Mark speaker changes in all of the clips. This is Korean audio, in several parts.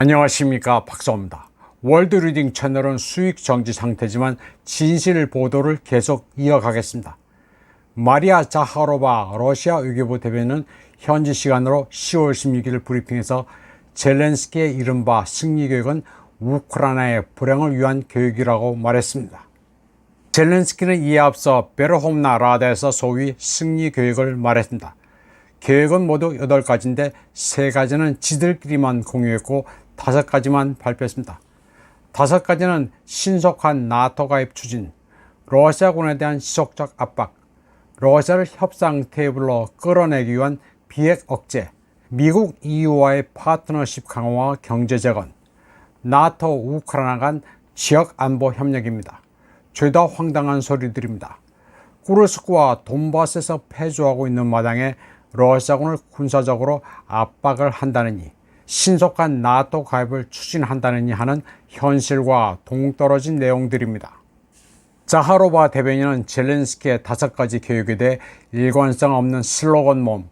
Speaker 1: 안녕하십니까 박사입니다. 월드 리딩 채널은 수익 정지 상태지만 진실 보도를 계속 이어가겠습니다. 마리아 자하로바 러시아 외교부 대변인은 현지 시간으로 10월 16일 브리핑에서 젤렌스키의 이른바 승리 계획은 우크라이나의 불행을 위한 계획이라고 말했습니다. 젤렌스키는 이에 앞서 베르홈나 라다에서 소위 승리 계획을 말했습니다. 계획은 모두 8가지인데 3가지는 지들끼리만 공유했고 5가지만 발표했습니다. 5가지는 신속한 나토 가입 추진, 러시아군에 대한 지속적 압박, 러시아를 협상 테이블로 끌어내기 위한 비핵 억제, 미국 EU와의 파트너십 강화와 경제 재건, 나토 우크라이나 간 지역 안보 협력입니다. 죄다 황당한 소리들입니다. 쿠르스크와 돈바스에서 패주하고 있는 마당에 러시아군을 군사적으로 압박을 한다느니 신속한 나토 가입을 추진한다느니 하는 현실과 동떨어진 내용들입니다. 자하로바 대변인은 젤렌스키의 다섯 가지 계획에 대해 일관성 없는 슬로건 몸,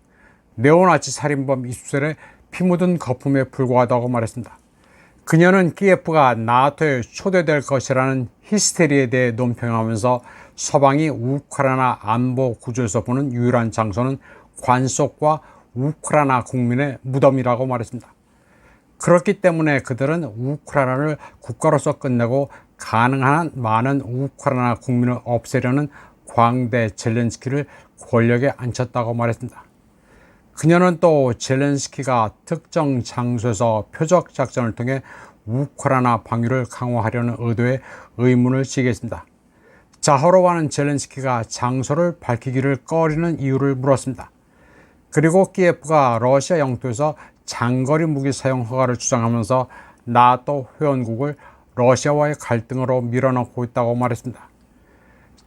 Speaker 1: 네오나치 살인범 이수셀의 피 묻은 거품에 불과하다고 말했습니다. 그녀는 키예프가 나토에 초대될 것이라는 히스테리에 대해 논평하면서 서방이 우크라이나 안보 구조에서 보는 유일한 장소는 관속과 우크라이나 국민의 무덤이라고 말했습니다. 그렇기 때문에 그들은 우크라이나를 국가로서 끝내고 가능한 한 많은 우크라이나 국민을 없애려는 광대 젤렌스키를 권력에 앉혔다고 말했습니다. 그녀는 또 젤렌스키가 특정 장소에서 표적 작전을 통해 우크라이나 방위를 강화하려는 의도에 의문을 지겠습니다. 자하로와는 젤렌스키가 장소를 밝히기를 꺼리는 이유를 물었습니다. 그리고 키예프가 러시아 영토에서 장거리 무기 사용 허가를 주장하면서 나토 회원국을 러시아와의 갈등으로 밀어넣고 있다고 말했습니다.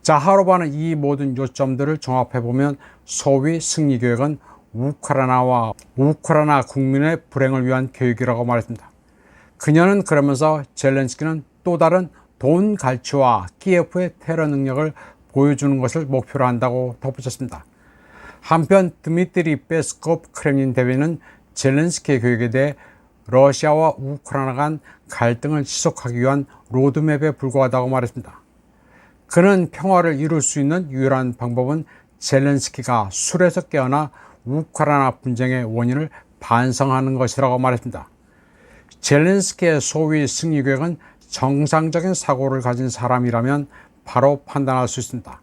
Speaker 1: 자하로바는 이 모든 요점들을 종합해보면 소위 승리 계획은 우크라이나와 우크라이나 국민의 불행을 위한 계획이라고 말했습니다. 그녀는 그러면서 젤렌스키는 또 다른 돈 갈취와 키예프의 테러 능력을 보여주는 것을 목표로 한다고 덧붙였습니다. 한편 드미트리 페스코프 크렘린 대변인은 젤렌스키의 계획에 대해 러시아와 우크라이나 간 갈등을 지속하기 위한 로드맵에 불과하다고 말했습니다. 그는 평화를 이룰 수 있는 유일한 방법은 젤렌스키가 술에서 깨어나 우크라이나 분쟁의 원인을 반성하는 것이라고 말했습니다. 젤렌스키의 소위 승리 계획은 정상적인 사고를 가진 사람이라면 바로 판단할 수 있습니다.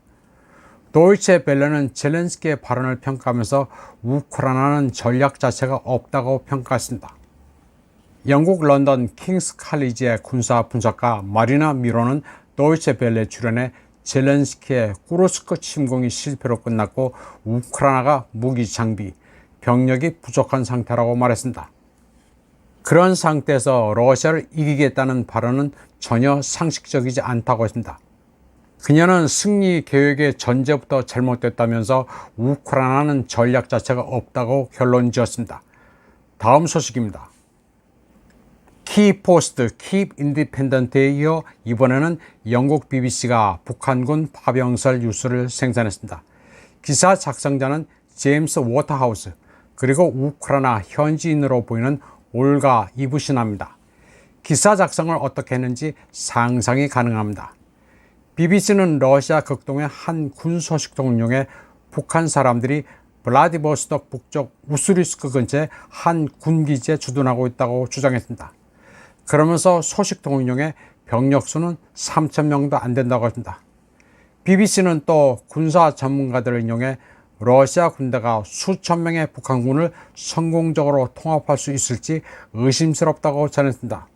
Speaker 1: 도이체 벨레는 젤렌스키의 발언을 평가하면서 우크라이나는 전략 자체가 없다고 평가했습니다. 영국 런던 킹스 칼리지의 군사 분석가 마리나 미로는 도이체 벨레 출연해 젤렌스키의 쿠르스크 침공이 실패로 끝났고 우크라이나가 무기 장비, 병력이 부족한 상태라고 말했습니다. 그런 상태에서 러시아를 이기겠다는 발언은 전혀 상식적이지 않다고 했습니다. 그녀는 승리 계획의 전제부터 잘못됐다면서 우크라이나는 전략 자체가 없다고 결론 지었습니다. 다음 소식입니다. 키포스트 Keep Independent에 이어 이번에는 영국 BBC가 북한군 파병설 뉴스를 생산했습니다. 기사 작성자는 제임스 워터하우스 그리고 우크라이나 현지인으로 보이는 올가 이부신합니다. 기사 작성을 어떻게 했는지 상상이 가능합니다. BBC는 러시아 극동의 한 군 소식통을 이용해 북한 사람들이 블라디보스톡 북쪽 우스리스크 근처의 한 군기지에 주둔하고 있다고 주장했습니다. 그러면서 소식통을 이용해 병력 수는 3천 명도 안 된다고 했습니다. BBC는 또 군사 전문가들을 이용해 러시아 군대가 수천 명의 북한군을 성공적으로 통합할 수 있을지 의심스럽다고 전했습니다.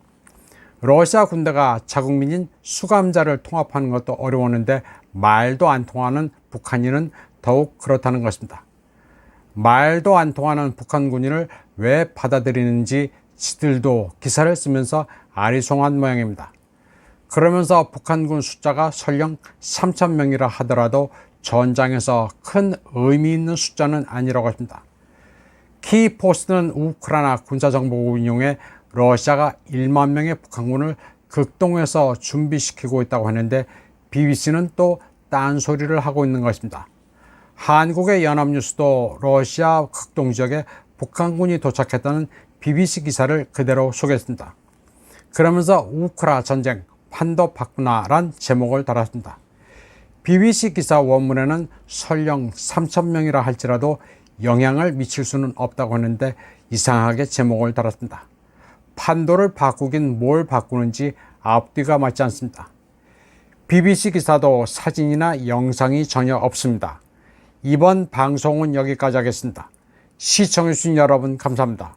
Speaker 1: 러시아 군대가 자국민인 수감자를 통합하는 것도 어려웠는데 말도 안 통하는 북한인은 더욱 그렇다는 것입니다. 말도 안 통하는 북한 군인을 왜 받아들이는지 지들도 기사를 쓰면서 아리송한 모양입니다. 그러면서 북한군 숫자가 설령 3천 명이라 하더라도 전장에서 큰 의미 있는 숫자는 아니라고 합니다. 키포스트는 우크라이나 군사정보국을 이용해 러시아가 1만 명의 북한군을 극동에서 준비시키고 있다고 하는데 BBC는 또 딴소리를 하고 있는 것입니다. 한국의 연합뉴스도 러시아 극동 지역에 북한군이 도착했다는 BBC 기사를 그대로 소개했습니다. 그러면서 우크라 전쟁 판도 바꾸나란 제목을 달았습니다. BBC 기사 원문에는 설령 3천명이라 할지라도 영향을 미칠 수는 없다고 했는데 이상하게 제목을 달았습니다. 판도를 바꾸긴 뭘 바꾸는지 앞뒤가 맞지 않습니다. BBC 기사도 사진이나 영상이 전혀 없습니다. 이번 방송은 여기까지 하겠습니다. 시청해주신 여러분 감사합니다.